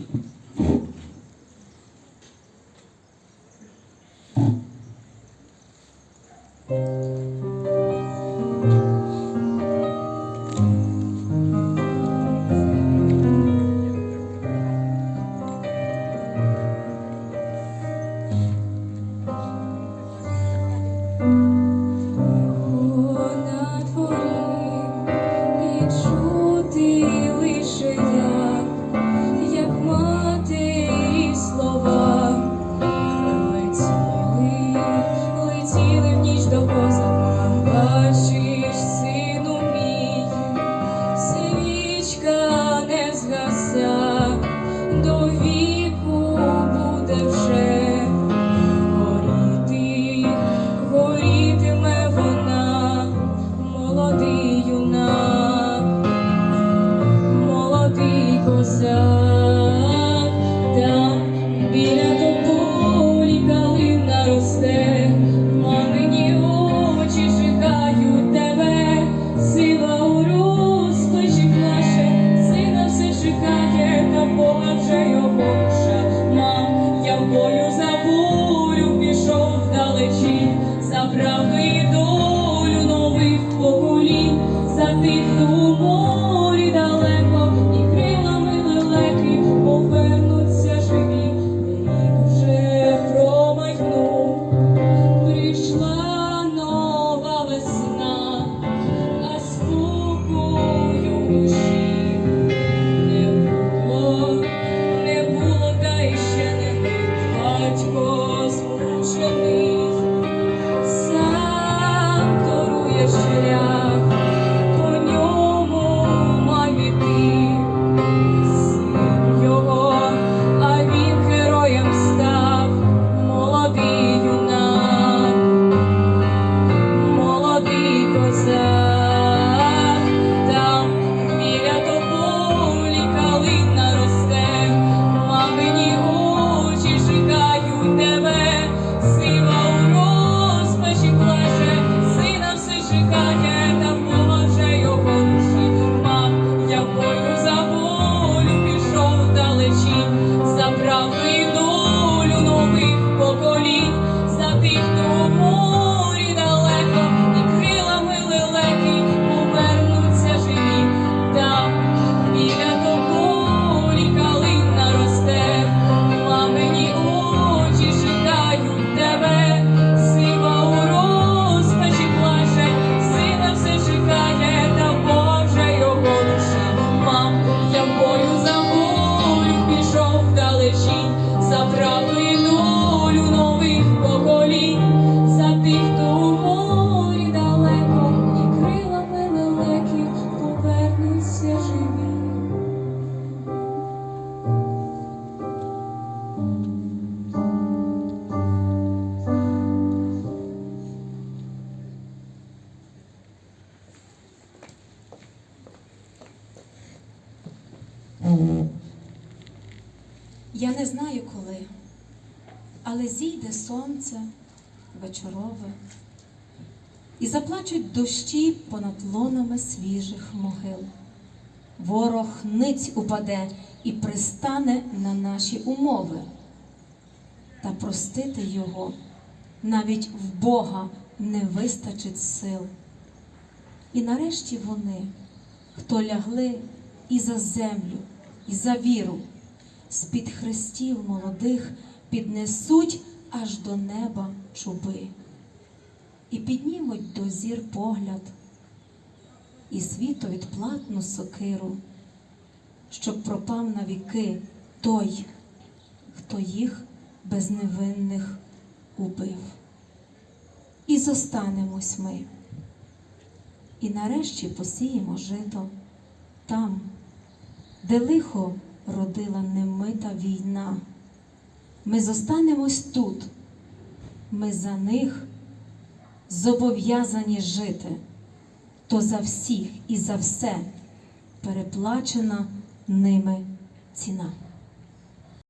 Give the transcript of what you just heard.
На летіли в ніч до поза Бачиш, сину мій, свічка не згаса, до за правду долю нових поколінь, за тих, хто морі далеко, і крилами лелеки повернуться живі. Вже промайнув, прийшла нова весна, а спокою душі не було, та й. Батько Я не знаю коли, але зійде сонце вечорове, і заплачуть дощі понад лонами свіжих могил. Ворог ниць упаде і пристане на наші умови. Та простити його навіть в Бога не вистачить сил. І нарешті вони, хто лягли і за землю, і за віру, з-під хрестів молодих піднесуть аж до неба чуби, і піднімуть до зір погляд, і світу відплатну сокиру, щоб пропав навіки той, хто їх безневинних убив. І зостанемось ми, і нарешті посіємо жито там, де лихо родила немита війна. Ми зостанемось тут, ми за них зобов'язані жити, то за всіх і за все переплачена ними ціна.